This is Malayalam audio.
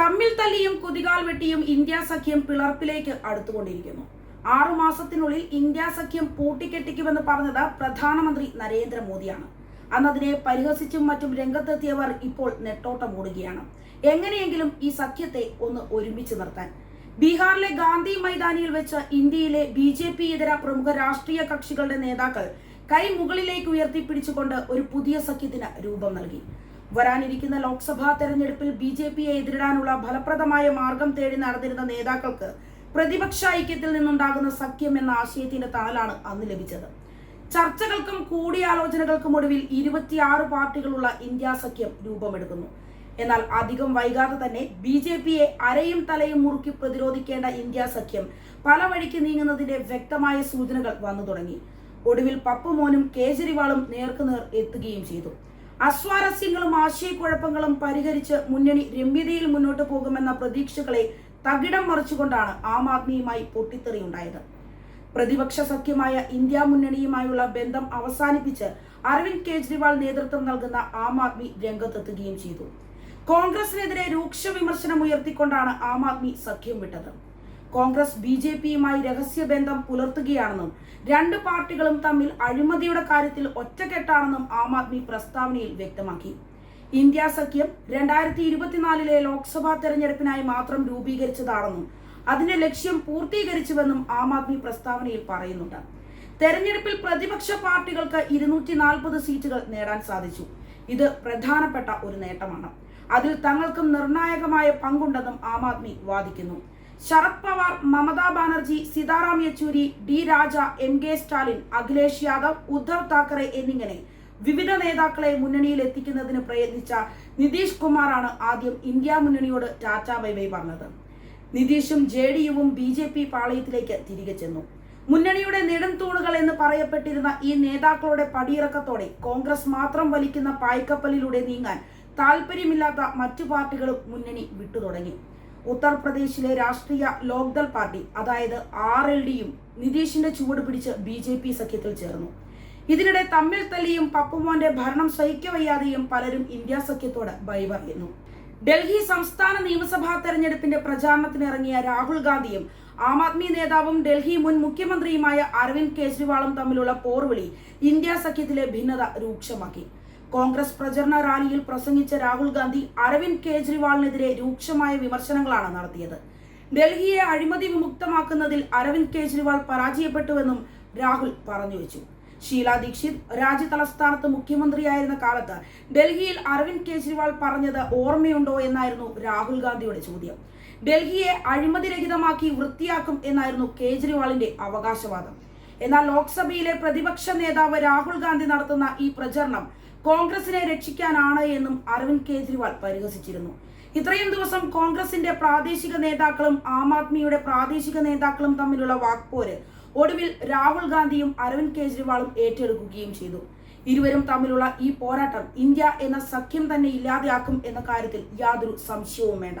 തമ്മിൽ തല്ലിയും കുതികാൽ വെട്ടിയും ഇന്ത്യ സഖ്യം പിളർപ്പിലേക്ക് അടുത്തുകൊണ്ടിരിക്കുന്നു. ആറു മാസത്തിനുള്ളിൽ ഇന്ത്യ സഖ്യം പൂട്ടിക്കെട്ടിക്കുമെന്ന് പറഞ്ഞത് പ്രധാനമന്ത്രി നരേന്ദ്രമോദിയാണ്. അന്ന് അതിനെ പരിഹസിച്ചും മറ്റും രംഗത്തെത്തിയവർ ഇപ്പോൾ നെട്ടോട്ടം ഓടുകയാണ് എങ്ങനെയെങ്കിലും ഈ സഖ്യത്തെ ഒന്ന് ഒരുമിച്ച് നിർത്താൻ. ബീഹാറിലെ ഗാന്ധി മൈതാനിയിൽ വെച്ച് ഇന്ത്യയിലെ ബി ജെ പി ഇതര പ്രമുഖ രാഷ്ട്രീയ കക്ഷികളുടെ നേതാക്കൾ കൈ മുകളിലേക്ക് ഉയർത്തിപ്പിടിച്ചുകൊണ്ട് ഒരു പുതിയ സഖ്യത്തിന് രൂപം നൽകി. വരാനിരിക്കുന്ന ലോക്സഭാ തെരഞ്ഞെടുപ്പിൽ ബി ജെ പിയെ എതിരിടാനുള്ള ഫലപ്രദമായ മാർഗം തേടി നടന്നിരുന്ന നേതാക്കൾക്ക് പ്രതിപക്ഷ ഐക്യത്തിൽ നിന്നുണ്ടാകുന്ന സഖ്യം എന്ന ആശയത്തിന്റെ താലാണ് അന്ന് ലഭിച്ചത്. ചർച്ചകൾക്കും കൂടിയാലോചനകൾക്കും ഒടുവിൽ ഇരുപത്തിയാറ് പാർട്ടികളുള്ള ഇന്ത്യ സഖ്യം രൂപമെടുക്കുന്നു. എന്നാൽ അധികം വൈകാതെ തന്നെ ബി ജെ പിയെ അരയും തലയും മുറുക്കി പ്രതിരോധിക്കേണ്ട ഇന്ത്യ സഖ്യം പല വഴിക്ക് നീങ്ങുന്നതിന്റെ വ്യക്തമായ സൂചനകൾ വന്നു തുടങ്ങി. ഒടുവിൽ പപ്പുമോനും കേജ്രിവാളും നേർക്കുനേർ എത്തുകയും ചെയ്തു. അസ്വാരസ്യങ്ങളും ആശയക്കുഴപ്പങ്ങളും പരിഹരിച്ച് മുന്നണി രമ്യതയിൽ മുന്നോട്ട് പോകുമെന്ന പ്രതീക്ഷകളെ തകിടം മറിച്ചുകൊണ്ടാണ് ആം ആദ്മിയുമായി പൊട്ടിത്തെറിയുണ്ടായത്. പ്രതിപക്ഷ സഖ്യമായ ഇന്ത്യ മുന്നണിയുമായുള്ള ബന്ധം അവസാനിപ്പിച്ച് അരവിന്ദ് കെജ്രിവാൾ നേതൃത്വം നൽകുന്ന ആം ആദ്മി രംഗത്തെത്തുകയും ചെയ്തു. കോൺഗ്രസിനെതിരെ രൂക്ഷ വിമർശനം ഉയർത്തിക്കൊണ്ടാണ് ആം ആദ്മി സഖ്യം വിട്ടത്. കോൺഗ്രസ് ബി ജെ പിയുമായി രഹസ്യബന്ധം പുലർത്തുകയാണെന്നും രണ്ട് പാർട്ടികളും തമ്മിൽ അഴിമതിയുടെ കാര്യത്തിൽ ഒറ്റക്കെട്ടാണെന്നും ആം ആദ്മി പ്രസ്താവനയിൽ വ്യക്തമാക്കി. ഇന്ത്യ സഖ്യം രണ്ടായിരത്തി ഇരുപത്തിനാലിലെ ലോക്സഭാ തെരഞ്ഞെടുപ്പിനായി മാത്രം രൂപീകരിച്ചതാണെന്നും അതിന്റെ ലക്ഷ്യം പൂർത്തീകരിച്ചുവെന്നും ആം ആദ്മി പ്രസ്താവനയിൽ പറയുന്നുണ്ട്. തെരഞ്ഞെടുപ്പിൽ പ്രതിപക്ഷ പാർട്ടികൾക്ക് ഇരുന്നൂറ്റി നാൽപ്പത് സീറ്റുകൾ നേടാൻ സാധിച്ചു. ഇത് പ്രധാനപ്പെട്ട ഒരു നേട്ടമാണ്. അതിൽ തങ്ങൾക്കും നിർണായകമായ പങ്കുണ്ടെന്നും ആം ആദ്മി വാദിക്കുന്നു. Sharad Pawar Mamata Banerjee Sitaram Yechury D Raja M K Stalin Akhilesh Yadav Uddhav Thackeray എന്നിങ്ങനെ വിവിധ നേതാക്കളെ മുന്നണിയിൽ എത്തിക്കുന്നതിന് പ്രയത്നിച്ച നിതീഷ് കുമാറാണ് ആദ്യം ഇന്ത്യ മുന്നണിയോട് ടാറ്റ ബൈ പറഞ്ഞത്. നിതീഷും ജെ ഡി യുവും ബി ജെ പി പാളയത്തിലേക്ക് തിരികെ ചെന്നു. മുന്നണിയുടെ നെടും തൂണുകൾ എന്ന് പറയപ്പെട്ടിരുന്ന ഈ നേതാക്കളുടെ പടിയിറക്കത്തോടെ കോൺഗ്രസ് മാത്രം വലിക്കുന്ന പായ്ക്കപ്പലിലൂടെ നീങ്ങാൻ താല്പര്യമില്ലാത്ത മറ്റു പാർട്ടികളും മുന്നണി വിട്ടുതുടങ്ങി. ഉത്തർപ്രദേശിലെ രാഷ്ട്രീയ ലോക്ദൾ പാർട്ടി അതായത് ആർ എൽ ഡിയും നിതീഷിന്റെ ചുവട് പിടിച്ച് ബി ജെ പി സഖ്യത്തിൽ ചേർന്നു. ഇതിനിടെ തമ്മിൽ തല്ലിയും പപ്പുമോന്റെ ഭരണം സഹിക്കവയ്യാതെയും പലരും ഇന്ത്യ സഖ്യത്തോട് ബൈ പറയുന്നു ഡൽഹി സംസ്ഥാന നിയമസഭാ തെരഞ്ഞെടുപ്പിന്റെ പ്രചാരണത്തിന് ഇറങ്ങിയ രാഹുൽ ഗാന്ധിയും ആം ആദ്മി നേതാവും ഡൽഹി മുൻ മുഖ്യമന്ത്രിയുമായ അരവിന്ദ് കെജ്രിവാളും തമ്മിലുള്ള പോർവിളി ഇന്ത്യ സഖ്യത്തിലെ ഭിന്നത രൂക്ഷമാക്കി. കോൺഗ്രസ് പ്രചരണ റാലിയിൽ പ്രസംഗിച്ച രാഹുൽ ഗാന്ധി അരവിന്ദ് കേജ്രിവാളിനെതിരെ രൂക്ഷമായ വിമർശനങ്ങളാണ് നടത്തിയത്. ഡൽഹിയെ അഴിമതി വിമുക്തമാക്കുന്നതിൽ അരവിന്ദ് കേജ്രിവാൾ പരാജയപ്പെട്ടുവെന്നും രാഹുൽ പറഞ്ഞു വെച്ചു. ഷീല ദീക്ഷിത് രാജ്യ തലസ്ഥാനത്ത് മുഖ്യമന്ത്രിയായിരുന്ന കാലത്ത് ഡൽഹിയിൽ അരവിന്ദ് കേജ്രിവാൾ പറഞ്ഞത് ഓർമ്മയുണ്ടോ എന്നായിരുന്നു രാഹുൽ ഗാന്ധിയുടെ ചോദ്യം. ഡൽഹിയെ അഴിമതിരഹിതമാക്കി വൃത്തിയാക്കും എന്നായിരുന്നു കേജ്രിവാളിന്റെ അവകാശവാദം. എന്നാൽ ലോക്സഭയിലെ പ്രതിപക്ഷ നേതാവ് രാഹുൽ ഗാന്ധി നടത്തുന്ന ഈ പ്രചരണം കോൺഗ്രസിനെ രക്ഷിക്കാനാണ് എന്നും അരവിന്ദ് കെജ്രിവാൾ പരിഹസിച്ചിരുന്നു. ഇത്രയും ദിവസം കോൺഗ്രസിന്റെ പ്രാദേശിക നേതാക്കളും ആം ആദ്മിയുടെ പ്രാദേശിക നേതാക്കളും തമ്മിലുള്ള വാക്പോര് ഒടുവിൽ രാഹുൽ ഗാന്ധിയും അരവിന്ദ് കെജ്രിവാളും ഏറ്റെടുക്കുകയും ചെയ്തു. ഇരുവരും തമ്മിലുള്ള ഈ പോരാട്ടം ഇന്ത്യ എന്ന സഖ്യം തന്നെ ഇല്ലാതെയാക്കും എന്ന കാര്യത്തിൽ യാതൊരു സംശയവും വേണ്ട.